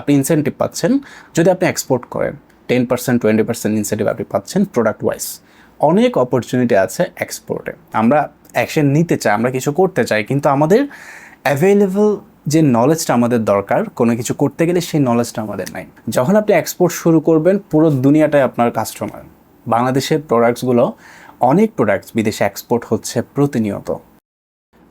আপনি ইনসেন্টিভ পাচ্ছেন, যদি আপনি এক্সপোর্ট করেন ten percent twenty percent incentive আপনি পাচ্ছেন প্রোডাক্ট ওয়াইজ অনেক অপরচুনিটি আছে এক্সপোর্টে আমরা অ্যাকশন নিতে চাই, আমরা কিছু করতে চাই, কিন্তু আমাদের অ্যাভেলেবল যে নলেজটা আমাদের দরকার, কোনো কিছু করতে গেলে সেই নলেজটা আমাদের নাই। যখন আপনি এক্সপোর্ট শুরু করবেন, পুরো দুনিয়াটাই আপনার কাস্টমার বাংলাদেশের প্রোডাক্টসগুলো অনেক প্রোডাক্টস বিদেশে এক্সপোর্ট হচ্ছে প্রতিনিয়ত।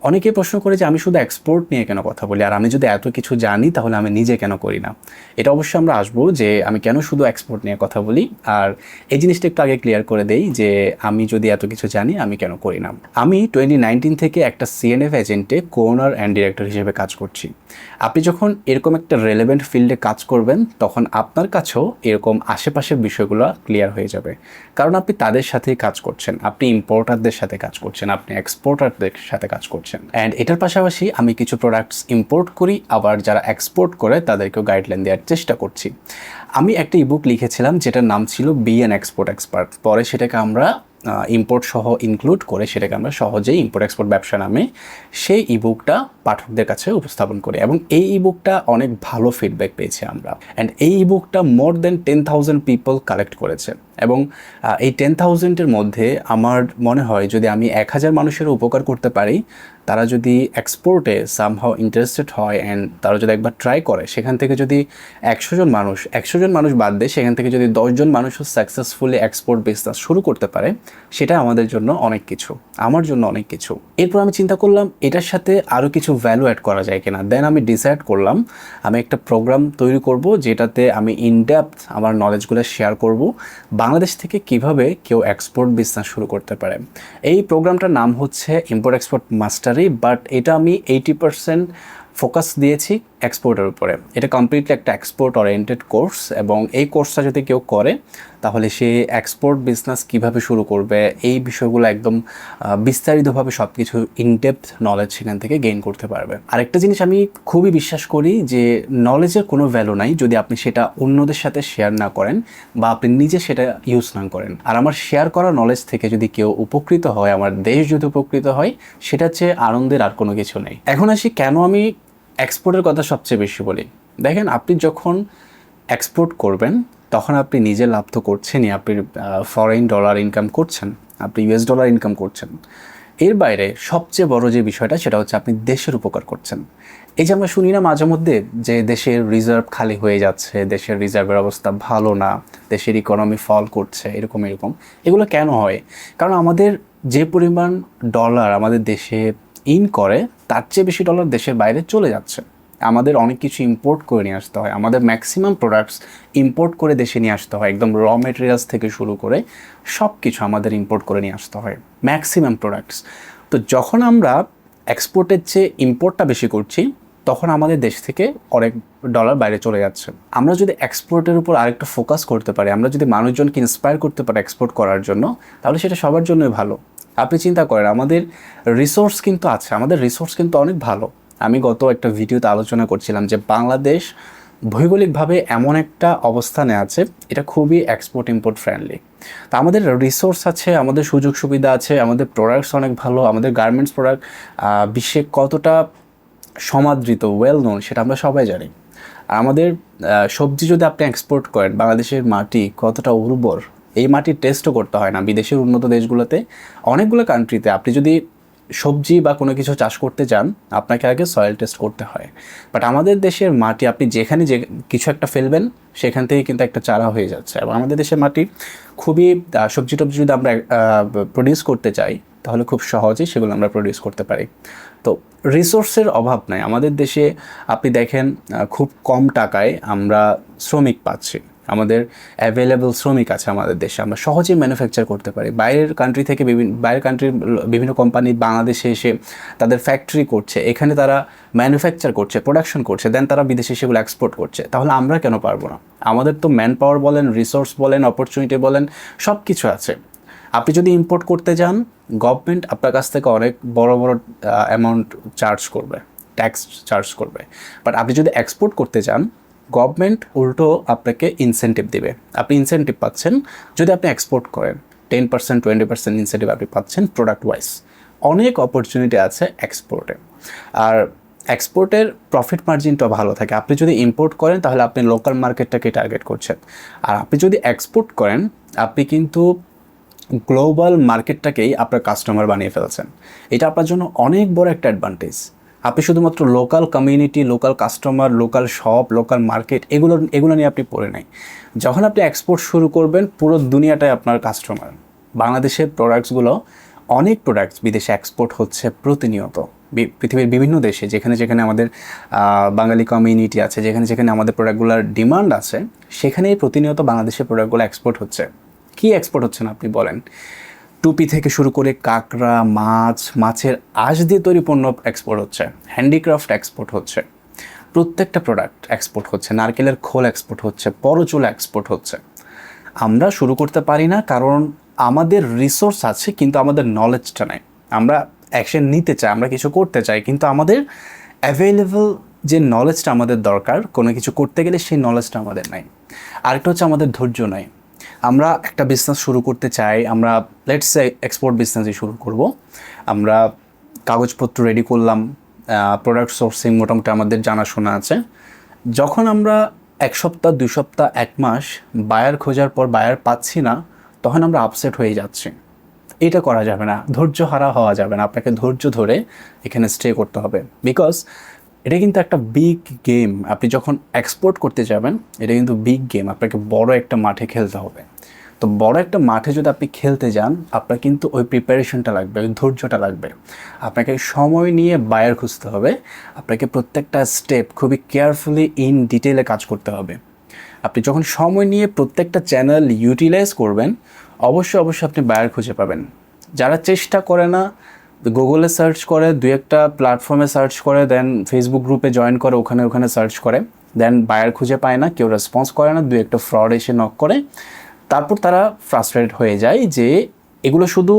অনেকেই প্রশ্ন করে যে আমি শুধু এক্সপোর্ট নিয়ে কেন কথা বলি? আর আমি যদি এত কিছু জানি, তাহলে আমি নিজে কেন করি না? এটা অবশ্যই আমরা আসব যে আমি কেন শুধু এক্সপোর্ট নিয়ে কথা বলি? আর এই জিনিসটা একটু আগে ক্লিয়ার করে দেই যে আমি যদি এত কিছু জানি, আমি কেন করি না? আমি টোয়েন্টি নাইনটিন থেকে একটা সিএনএফ এজেন্টে কোনার অ্যান্ড ডিরেক্টর হিসেবে কাজ করছি। আপনি যখন এরকম একটা রেলেভেন্ট ফিল্ডে কাজ করবেন, তখন আপনার কাছেও এরকম আশেপাশের বিষয়গুলো ক্লিয়ার হয়ে যাবে। কারণ আপনি তাদের সাথেই কাজ করছেন। আপনি ইম্পোর্টারদের সাথে কাজ করছেন। আপনি এক্সপোর্টারদের সাথে কাজ করছেন। অ্যান্ড এটার পাশাপাশি আমি কিছু প্রোডাক্টস ইম্পোর্ট করি, আবার যারা এক্সপোর্ট করে তাদেরকেও গাইডলাইন দেওয়ার চেষ্টা করছি। আমি একটা ইবুক লিখেছিলাম যেটার নাম ছিল বি এন এক্সপোর্ট এক্সপার্ট পরে সেটাকে আমরা ইম্পোর্ট সহ ইনক্লুড করে সেটাকে আমরা সহজেই ইম্পোর্ট এক্সপোর্ট ব্যবসা নামে সেই ইবুকটা পাঠকদের কাছে উপস্থাপন করি এবং এই ইবুকটা অনেক ভালো ফিডব্যাক পেয়েছি আমরা। অ্যান্ড এই ইবুকটা more than ten thousand people collect করেছে। এবং এই টেন থাউজেন্ডের মধ্যে আমার মনে হয় যদি আমি এক হাজার মানুষের উপকার করতে পারি, তারা যদি এক্সপোর্টে সামহাও ইন্টারেস্টেড হয় অ্যান্ড তারা যদি একবার ট্রাই করে, সেখান থেকে যদি একশো জন মানুষ, একশো জন মানুষ বাদ দেয় সেখান থেকে যদি দশজন মানুষও সাকসেসফুলি এক্সপোর্ট বিজনেস শুরু করতে পারে, সেটা আমাদের জন্য অনেক কিছু, আমার জন্য অনেক কিছু। এরপর আমি চিন্তা করলাম, এটার সাথে আরও কিছু ভ্যালু অ্যাড করা যায় কিনা? দেন আমি ডিসাইড করলাম, আমি একটা প্রোগ্রাম তৈরি করব যেটাতে আমি ইনডেপথ আমার নলেজগুলো শেয়ার করব বাংলাদেশ থেকে কীভাবে কেউ এক্সপোর্ট বিজনেস শুরু করতে পারে। এই প্রোগ্রামটার নাম হচ্ছে ইম্পোর্ট এক্সপোর্ট মাস্টারি বাট এটা আমি এইটি পার্সেন্ট ফোকাস দিয়েছি এক্সপোর্টের উপরে। এটা কমপ্লিটলি একটা এক্সপোর্ট ওরিয়েন্টেড কোর্স এবং এই কোর্সটা যদি কেউ করে, তাহলে সে এক্সপোর্ট বিজনেস কীভাবে শুরু করবে, এই বিষয়গুলো একদম বিস্তারিতভাবে সব কিছু ইনডেপথ নলেজ সেখান থেকে গেইন করতে পারবে। আরেকটা জিনিস আমি খুবই বিশ্বাস করি যে নলেজের কোনো ভ্যালু নাই যদি আপনি সেটা অন্যদের সাথে শেয়ার না করেন বা আপনি নিজে সেটা ইউজ না করেন। আর আমার শেয়ার করা নলেজ থেকে যদি কেউ উপকৃত হয়, আমার দেশ যদি উপকৃত হয় সেটা চেয়ে আনন্দের আর কোনো কিছু নেই। এখন আসি কেন আমি এক্সপোর্টের কথা সবচেয়ে বেশি বলি। দেখেন, আপনি যখন এক্সপোর্ট করবেন, তখন আপনি নিজে লাভ তো করছেনই, আপনি ফরেন ডলার ইনকাম করছেন, আপনি ইউএস ডলার ইনকাম করছেন। এর বাইরে সবচেয়ে বড় যে বিষয়টা, সেটা হচ্ছে আপনি দেশের উপকার করছেন। এই যে আমরা শুনি না মাঝে মধ্যে যে দেশের রিজার্ভ খালি হয়ে যাচ্ছে, দেশের রিজার্ভের অবস্থা ভালো না, দেশের ইকোনমি ফল করছে, এরকম এরকম, এগুলো কেন হয়? কারণ আমাদের যে পরিমাণ ডলার আমাদের দেশে ইন করে, তার চেয়ে বেশি ডলার দেশের বাইরে চলে যাচ্ছে। আমাদের অনেক কিছু ইম্পোর্ট করে নিয়ে আসতে হয়। আমাদের ম্যাক্সিমাম প্রোডাক্টস ইম্পোর্ট করে দেশে নিয়ে আসতে হয়। একদম র মেটেরিয়ালস থেকে শুরু করে সব কিছু আমাদের ইম্পোর্ট করে নিয়ে আসতে হয়। ম্যাক্সিমাম প্রোডাক্টস তো যখন আমরা এক্সপোর্টের চেয়ে ইম্পোর্টটা বেশি করছি, তখন আমাদের দেশ থেকে অনেক ডলার বাইরে চলে যাচ্ছে। আমরা যদি এক্সপোর্টের উপর আরেকটা ফোকাস করতে পারি, আমরা যদি মানুষজনকে ইন্সপায়ার করতে পারি এক্সপোর্ট করার জন্য, তাহলে সেটা সবার জন্যই ভালো। আপনি চিন্তা করেন, আমাদের রিসোর্স কিন্তু আছে, আমাদের রিসোর্স কিন্তু অনেক ভালো। আমি গত একটা ভিডিওতে আলোচনা করছিলাম যে বাংলাদেশ ভৌগোলিকভাবে এমন একটা অবস্থানে আছে, এটা খুবই এক্সপোর্ট ইম্পোর্ট ফ্রেন্ডলি তা আমাদের রিসোর্স আছে, আমাদের সুযোগ সুবিধা আছে, আমাদের প্রোডাক্টস অনেক ভালো, আমাদের গার্মেন্টস প্রোডাক্ট বিশ্বে কতটা সমাদৃত ওয়েল নোন সেটা আমরা সবাই জানি। আর আমাদের সবজি যদি আপনি এক্সপোর্ট করেন, বাংলাদেশের মাটি কতটা উর্বর এই মাটির টেস্টও করতে হয় না। বিদেশের উন্নত দেশগুলোতে, অনেকগুলো কান্ট্রিতে আপনি যদি সবজি বা কোনো কিছু চাষ করতে চান, আপনাকে আগে সয়েল টেস্ট করতে হয়। বাট আমাদের দেশের মাটি, আপনি যেখানে যে কিছু একটা ফেলবেন, সেখান থেকে কিন্তু একটা চারা হয়ে যাচ্ছে। এবং আমাদের দেশের মাটি খুবই সবজি টবজি যদি আমরা প্রডিউস করতে চাই, তাহলে খুব সহজেই সেগুলো আমরা প্রডিউস করতে পারি। তো রিসোর্সের অভাব নাই। আমাদের দেশে আপনি দেখেন খুব কম টাকায় আমরা শ্রমিক পাচ্ছি। আমাদের অ্যাভেলেবল শ্রমিক আছে আমাদের দেশে। আমরা সহজেই ম্যানুফ্যাকচার করতে পারি। বাইরের কান্ট্রি থেকে বিভিন্ন বাইরের কান্ট্রির বিভিন্ন কোম্পানি বাংলাদেশে এসে তাদের ফ্যাক্টরি করছে। এখানে তারা ম্যানুফ্যাকচার করছে প্রোডাকশন করছে দেন তারা বিদেশে সেগুলো এক্সপোর্ট করছে। তাহলে আমরা কেন পারব না? আমাদের তো ম্যান পাওয়ার বলেন রিসোর্স বলেন অপরচুনিটি বলেন সব কিছু আছে। আপনি যদি ইম্পোর্ট করতে যান গভর্নমেন্ট আপনার কাছ থেকে অনেক বড় বড় অ্যামাউন্ট চার্জ করবে ট্যাক্স চার্জ করবে। বাট আপনি যদি এক্সপোর্ট করতে চান গভর্নমেন্ট উল্টো আপনাকে ইনসেন্টিভ দেবে। আপনি ইনসেন্টিভ পাচ্ছেন, যদি আপনি এক্সপোর্ট করেন ten percent twenty percent incentive আপনি পাচ্ছেন প্রোডাক্ট ওয়াইজ অনেক অপরচুনিটি আছে এক্সপোর্টে আর এক্সপোর্টের প্রফিট মার্জিনটা ভালো থাকে। আপনি যদি ইম্পোর্ট করেন, তাহলে আপনি লোকাল মার্কেটটাকে টার্গেট করছেন। আর আপনি যদি এক্সপোর্ট করেন, আপনি কিন্তু গ্লোবাল মার্কেটটাকেই আপনার কাস্টমার বানিয়ে ফেলছেন। এটা আপনার জন্য অনেক বড় একটা অ্যাডভান্টেজ আপনি শুধুমাত্র local community local customer local shop local market এগুলো এগুলো নিয়ে আপনি পড়ে নাই। যখন আপনি এক্সপোর্ট শুরু করবেন, পুরো দুনিয়াটাই আপনার কাস্টমার বাংলাদেশের প্রোডাক্টসগুলো অনেক প্রোডাক্টস বিদেশে এক্সপোর্ট হচ্ছে প্রতিনিয়ত। পৃথিবীর বিভিন্ন দেশে, যেখানে যেখানে আমাদের বাঙালি কমিউনিটি আছে, যেখানে যেখানে আমাদের প্রোডাক্টগুলোর ডিমান্ড আছে, সেখানেই প্রতিনিয়ত বাংলাদেশের প্রোডাক্টগুলো এক্সপোর্ট হচ্ছে। কি এক্সপোর্ট হচ্ছে না আপনি বলেন? টুপি থেকে শুরু করে কাঁকড়া, মাছ, মাছের আঁশ দিয়ে তৈরি পণ্য এক্সপোর্ট হচ্ছে হ্যান্ডিক্রাফট এক্সপোর্ট হচ্ছে, প্রত্যেকটা প্রোডাক্ট এক্সপোর্ট হচ্ছে, নারকেলের খোল এক্সপোর্ট হচ্ছে, পরচুল এক্সপোর্ট হচ্ছে। আমরা শুরু করতে পারি না, কারণ আমাদের রিসোর্স আছে, কিন্তু আমাদের নলেজটা নেই। আমরা অ্যাকশন নিতে চাই, আমরা কিছু করতে চাই, কিন্তু আমাদের অ্যাভেলেবল যে নলেজটা আমাদের দরকার, কোনো কিছু করতে গেলে সেই নলেজটা আমাদের নাই। আরেকটা হচ্ছে আমাদের ধৈর্য নাই। আমরা একটা বিজনেস শুরু করতে চাই, আমরা লেটস এক্সপোর্ট বিজনেসই শুরু করব। আমরা কাগজপত্র রেডি করলাম প্রোডাক্ট সোর্সিং মোটামুটি আমাদের জানাশোনা আছে। যখন আমরা এক সপ্তাহ, দুই সপ্তাহ, এক মাস বায়ার খোঁজার পর বায়ার পাচ্ছি না, তখন আমরা আপসেট হয়ে যাচ্ছি। এটা করা যাবে না ধৈর্য হারা হওয়া যাবে না, আপনাকে ধৈর্য ধরে এখানে স্টে করতে হবে। বিকজ এটা কিন্তু একটা বিগ গেম আপনি যখন এক্সপোর্ট করতে যাবেন, এটা কিন্তু বিগ গেম আপনাকে বড় একটা মাঠে খেলতে হবে। তো বড় একটা মাঠে যদি আপনি খেলতে যান, আপনার কিন্তু ওই প্রিপারেশনটা লাগবে, ওই ধৈর্যটা লাগবে। আপনাকে সময় নিয়ে বায়ার খুঁজতে হবে। আপনাকে প্রত্যেকটা স্টেপ খুবই কেয়ারফুলি ইন ডিটেলে কাজ করতে হবে। আপনি যখন সময় নিয়ে প্রত্যেকটা চ্যানেল ইউটিলাইজ করবেন, অবশ্যই অবশ্যই আপনি বায়ার খুঁজে পাবেন। যারা চেষ্টা করে না গুগলে সার্চ করে দু একটা প্ল্যাটফর্মে সার্চ করে দেন ফেসবুক গ্রুপে জয়েন করে, ওখানে ওখানে সার্চ করে। দেন বায়ার খুঁজে পায় না, কেউ রেসপন্স করে না দু একটা ফ্রড এসে নক করে। তারপর তারা ফ্রাস্ট্রেট হয়ে যায় যে এগুলো শুধু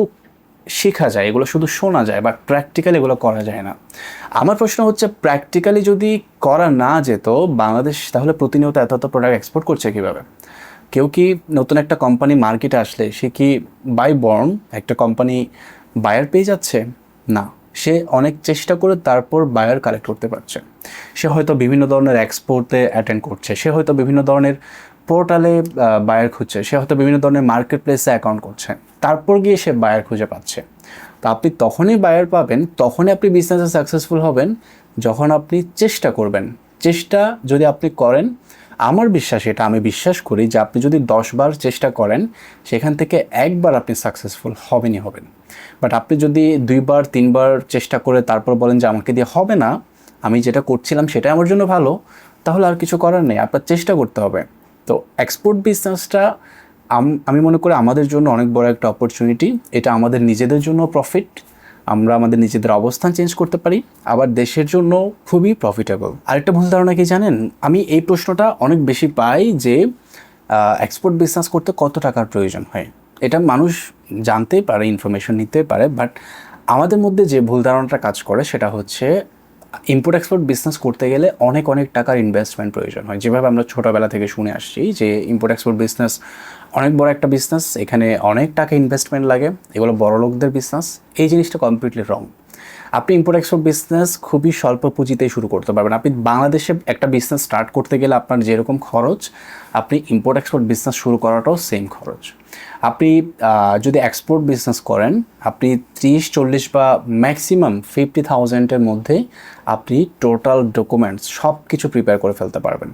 শেখা যায়, এগুলো শুধু শোনা যায় বাট প্র্যাকটিক্যালি এগুলো করা যায় না। আমার প্রশ্ন হচ্ছে প্র্যাকটিক্যালি যদি করা না যেত, বাংলাদেশ তাহলে প্রতিনিয়ত এত এত প্রোডাক্ট এক্সপোর্ট করছে কীভাবে? কেউ কি নতুন একটা কোম্পানি মার্কেটে আসলে সে কি বাই বর্ন একটা কোম্পানি বায়ার পেয়ে যাচ্ছে? না। সে অনেক চেষ্টা করে তারপর বায়ার কালেক্ট করতে পারছে। সে হয়তো বিভিন্ন ধরনের এক্সপোর্টে অ্যাটেন্ড করছে, সে হয়তো বিভিন্ন ধরনের পোর্টালে বায়ার খুঁজছে, সে হয়তো বিভিন্ন ধরনের মার্কেট প্লেসে অ্যাকাউন্ট করছে। তারপর গিয়ে সে বায়ার খুঁজে পাচ্ছে। তো আপনি তখনই বায়ার পাবেন, তখনই আপনি বিজনেসে সাকসেসফুল হবেন, যখন আপনি চেষ্টা করবেন। চেষ্টা যদি আপনি করেন আমার বিশ্বাস, এটা আমি বিশ্বাস করি যে আপনি যদি দশবার চেষ্টা করেন, সেখান থেকে একবার আপনি সাকসেসফুল হবেনই হবেন। বাট আপনি যদি দুইবার তিনবার চেষ্টা করে তারপর বলেন যে আমাকে দিয়ে হবে না, আমি যেটা করছিলাম সেটাই আমার জন্য ভালো, তাহলে আর কিছু করার নেই, আপনার চেষ্টা করতে হবে। তো এক্সপোর্ট বিজনেসটা আমি মনে করি আমাদের জন্য অনেক বড় একটা অপরচুনিটি এটা আমাদের নিজেদের জন্য প্রফিট আমরা আমাদের নিজেদের অবস্থান চেঞ্জ করতে পারি, আবার দেশের জন্য খুবই প্রফিটেবল আরেকটা ভুল ধারণা কি জানেন? আমি এই প্রশ্নটা অনেক বেশি পাই যে এক্সপোর্ট বিজনেস করতে কত টাকার প্রয়োজন হয়। এটা মানুষ জানতেই পারে ইনফরমেশন নিতে পারে বাট আমাদের মধ্যে যে ভুল ধারণাটা কাজ করে সেটা হচ্ছে ইম্পোর্ট এক্সপোর্ট বিজনেস করতে গেলে অনেক অনেক টাকার ইনভেস্টমেন্ট প্রয়োজন হয়। যেভাবে আমরা ছোটোবেলা থেকে শুনে আসছি যে ইম্পোর্ট এক্সপোর্ট বিজনেস অনেক বড় একটা বিজনেস এখানে অনেক টাকা ইনভেস্টমেন্ট লাগে, এগুলো বড় লোকদের বিজনেস এই জিনিসটা কমপ্লিটলি রং আপনি ইম্পোর্ট এক্সপোর্ট বিজনেস খুবই স্বল্প পুঁজিতেই শুরু করতে পারবেন। আপনি বাংলাদেশে একটা বিজনেস স্টার্ট করতে গেলে আপনার যেরকম খরচ, আপনি ইম্পোর্ট এক্সপোর্ট বিজনেস শুরু করাটাও সেম খরচ। আপনি যদি এক্সপোর্ট বিজনেস করেন, আপনি ত্রিশ, চল্লিশ বা ম্যাক্সিমাম ফিফটি থাউজেন্ডের মধ্যে আপনি টোটাল ডকুমেন্টস সব কিছু প্রিপেয়ার করে ফেলতে পারবেন।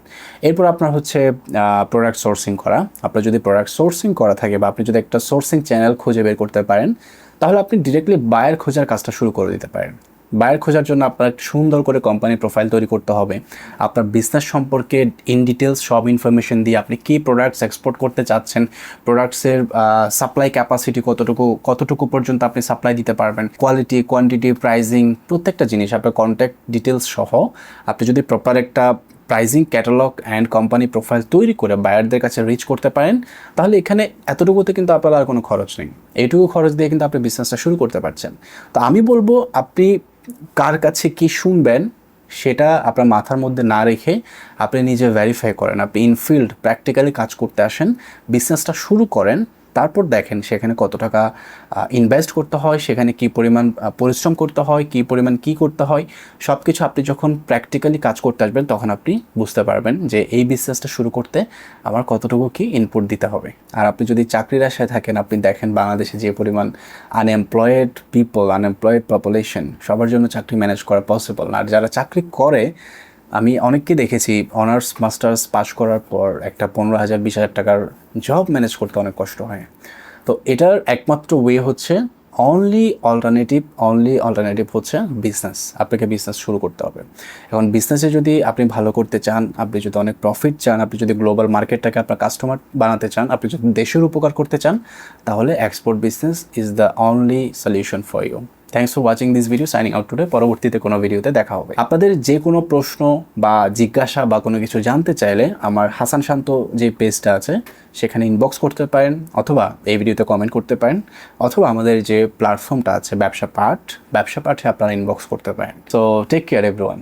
এরপর আপনার হচ্ছে প্রোডাক্ট সোর্সিং করা। আপনার যদি প্রোডাক্ট সোর্সিং করা থাকে বা আপনি যদি একটা সোর্সিং চ্যানেল খুঁজে বের করতে পারেন তাহলে আপনি ডিরেক্টলি বায়ার খোঁজার কাজটা শুরু করে দিতে পারেন। বায়ার খোঁজার জন্য আপনার সুন্দর করে কোম্পানির প্রোফাইল তৈরি করতে হবে। আপনার বিজনেস সম্পর্কে ইন ডিটেলস সব ইনফরমেশন দিয়ে আপনি কী প্রোডাক্টস এক্সপোর্ট করতে চাচ্ছেন প্রোডাক্টসের সাপ্লাই ক্যাপাসিটি কতটুকু কতটুকু পর্যন্ত আপনি সাপ্লাই দিতে পারবেন কোয়ালিটি কোয়ান্টিটি প্রাইজিং প্রত্যেকটা জিনিস, আপনার কন্ট্যাক্ট ডিটেলস সহ আপনি যদি প্রপার একটা pricing catalogue and company profile তৈরি করে বায়ারদের কাছে রিচ করতে পারেন, তাহলে এখানে এতটুকুতে কিন্তু আপনার আর কোনো খরচ নেই। এইটুকু খরচ দিয়ে কিন্তু আপনি বিজনেসটা শুরু করতে পারছেন। তো আমি বলব, আপনি কার কাছে কি শুনবেন সেটা আপনার মাথার মধ্যে না রেখে আপনি নিজে ভেরিফাই করেন। আপনি ইনফিল্ড প্র্যাকটিক্যালি কাজ করতে আসেন বিজনেসটা শুরু করেন তারপর দেখেন সেখানে কত টাকা ইনভেস্ট করতে হয়, সেখানে কি পরিমাণ পরিশ্রম করতে হয়, কি পরিমাণ কি করতে হয় সব কিছু আপনি যখন প্র্যাকটিক্যালি কাজ করতে আসবেন, তখন আপনি বুঝতে পারবেন যে এই বিজনেসটা শুরু করতে আমার কতটুকু কি ইনপুট দিতে হবে। আর আপনি যদি চাকরির আশায় থাকেন, আপনি দেখেন বাংলাদেশে যে পরিমাণ আনএমপ্লয়েড পিপল আনএমপ্লয়েড পপুলেশন সবার জন্য চাকরি ম্যানেজ করা পসিবল না। আর যারা চাকরি করে আমি অনেককে দেখেছি অনার্স মাস্টার্স পাশ করার পর একটা পনেরো হাজার, বিশ হাজার টাকার জব ম্যানেজ করতে অনেক কষ্ট হয়। তো এটার একমাত্র ওয়ে হচ্ছে অনলি অল্টারনেটিভ অনলি অল্টারনেটিভ হচ্ছে বিজনেস আপনাকে বিজনেস শুরু করতে হবে। এখন বিজনেসে যদি আপনি ভালো করতে চান, আপনি যদি অনেক প্রফিট চান, আপনি যদি গ্লোবাল মার্কেটটাকে আপনার কাস্টমার বানাতে চান, আপনি যদি দেশের উপকার করতে চান, তাহলে export business is the only solution for you thanks for watching this video signing out today পরবর্তীতে কোনো ভিডিওতে দেখা হবে। আপনাদের যে কোনো প্রশ্ন বা জিজ্ঞাসা বা কোনো কিছু জানতে চাইলে আমার হাসান শান্ত যে পেজটা আছে, সেখানে ইনবক্স করতে পারেন অথবা এই ভিডিওতে কমেন্ট করতে পারেন অথবা আমাদের যে প্ল্যাটফর্মটা আছে, ব্যবসা পাঠ, ব্যবসা পাঠে আপনারা ইনবক্স করতে পারেন। তো টেক কেয়ার এভরিওয়ান